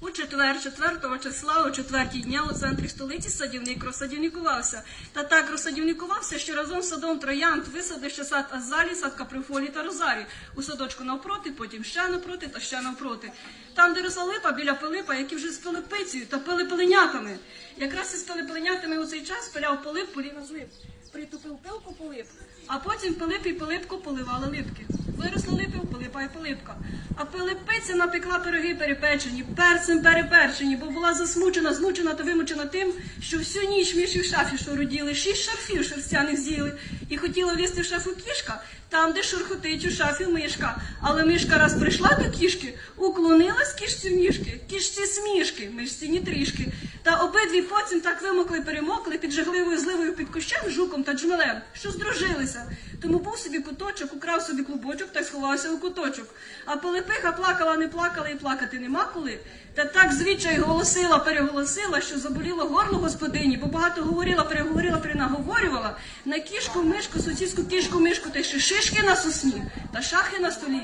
У четвер, 4 числа, о четвертій дня у центрі столиці садівник розсадівникувався. Та так розсадівникувався, що разом з садом троянд висадив ще сад Азалі, сад Каприфолі та Розарі. У садочку навпроти, потім ще навпроти та ще навпроти. Там, де росла липа, біля Пилипа, які вже з Пилипицею та пили пиленятами. Якраз із пиленятами у цей час пиляв Пилип, поліна з лип. Притупив пилку Пилип, а потім Пилип і Пилипко поливали липки. Виросли липи у Пилипа і Пилипка. А Пилипиця напекла пироги перепечені, перцем переперчені, бо була засмучена, змучена та вимучена тим, що всю ніч міші в шафі шороділи, шість шарфів шерстяних з'їли. І хотіла влізти в шафу кішка, там, де шурхотить у шафі мишка. Але мишка раз прийшла до кішки, уклонилась кішці в ніжки, кішці смішки, мишці ні трішки. Та обидві потім так вимокли, перемокли під жахливою зливою під кущем, жуком та джмелем, що здружилися. Тому був собі куточок, украв собі клубочок та й сховався у куточок. А Пилипиха плакала, не плакала і плакати нема коли. Та так звідчай голосила, переголосила, що заболіло горло господині, бо багато говорила, переговорила, перенаговорювала. На кішку, мишку, сусідську кішку, мишку, та ще шишки на сосні, та шахи на столі.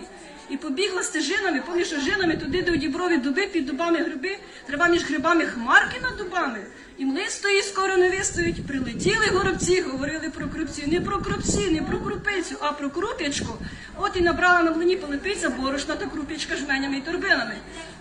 І побігла стежинами, поміж ожинами, туди, де у діброві дуби, під дубами гриби, треба між грибами хмарки над дубами. І млистої скоро не вистоїть. Прилетіли горобці, говорили про крупці. Не про крупці, не про крупицю, а про круп'ячку. От і набрала на млині полипиця борошна та круп'ячка жменями і торбинами.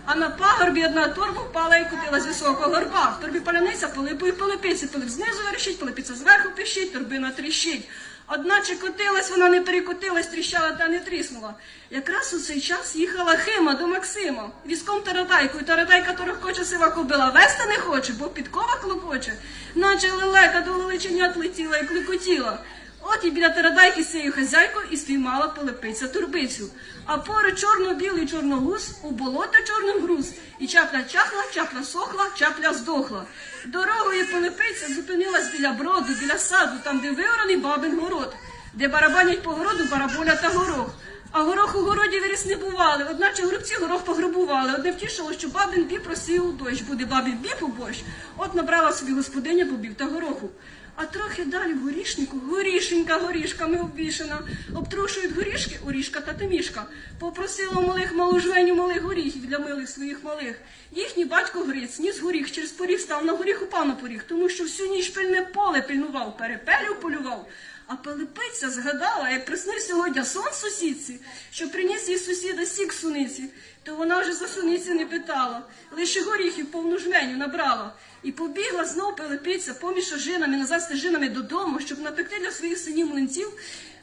А на пагорбі одна торба впала і купила з високого горба. В торбі паляниця полипу і полипиці. Полип знизу верещить, полипиця зверху пищить, торбина тріщить. Одначе котилась, вона не перекотилась, тріщала та не тріснула. Якраз у цей час їхала Хима до Максима. Візком таратайкою, таратайка торохкоче сива кобила, вести не хоче, бо підкова клопоче, Наче лелека до лелеченят летіла і клекотіла. От і біля тарадайки з цією хазяйкою і спіймала полипиця турбицю. А поруч чорно-білий чорногуз у болото чорним груз. І чапля чахла, чапля сохла, чапля здохла. Дорогою полипиця зупинилась біля броду, біля саду, там, де виораний бабин город, де барабанять по городу бараболя та горох. А горох у городі виріс не бували, одначе горобці горох пограбували. Одне втішило, що бабин біб просив у дощ, буде бабин біб у борщ. От набрала собі господиня бобів та гороху. А трохи далі в горішнику горішенька горішками обвішена. Обтрушують горішки орішка та тимішка. Попросила малих малу жменю малих горіхів для милих своїх малих. Їхній батько Гриць ніс горіх, через поріг став на горіх, у на поріг, тому що всю ніч пильне поле пильнував, перепелю полював. А Пилипиця згадала, як приснився сьогодні сон сусідці, що приніс їй сусіда сік суниці, то вона вже за суниці не питала, лише горіхів повну жменю набрала. І побігла знов Пилипиця поміж ожинами, назад стежинами додому, щоб напекти для своїх синів млинців,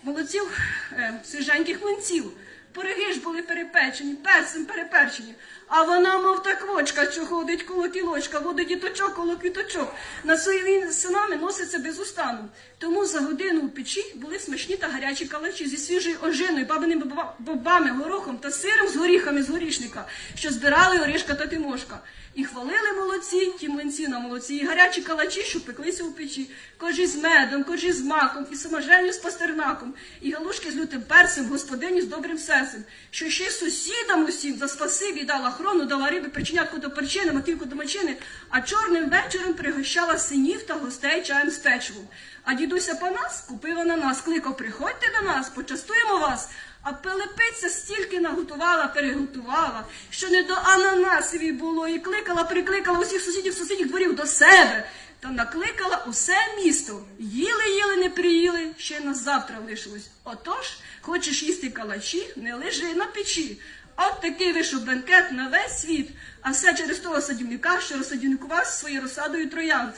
молодців, е, свіженьких млинців. Пироги ж були перепечені, перцем переперчені. А вона, мов та квочка, що ходить коло кілочка, водить діточок коло квіточок. На своїми синами носиться без устану. Тому за годину у печі були смачні та гарячі калачі зі свіжою ожиною, бабиними бобами, горохом та сиром з горіхами з горішника, що збирали Орішка та Тимошка. І хвалили молодці, ті млинці на молодці, і гарячі калачі, що пеклися у печі, кожі з медом, кожі з маком, і саможеню з пастернаком, і галушки з лютим перцем, господині з добрим серцем, що ще сусідам усім за спасибі дала хрону, дала риби причинятку до перчини, маківку до мочини, а чорним вечором пригощала синів та гостей чаєм з печивом. А дідуся Панас купив ананас, кликав, приходьте до нас, почастуємо вас. А Пилипиця стільки наготувала, переготувала, що не до ананасові було, і кликала, прикликала усіх сусідів, сусідів дворів до себе, та накликала усе місто. Їли, їли, не приїли, ще на завтра лишилось. Отож, хочеш їсти калачі, не лежи на печі. От такий вийшов бенкет на весь світ, а все через того садівника, що розсадівникував своєю розсадою троянд.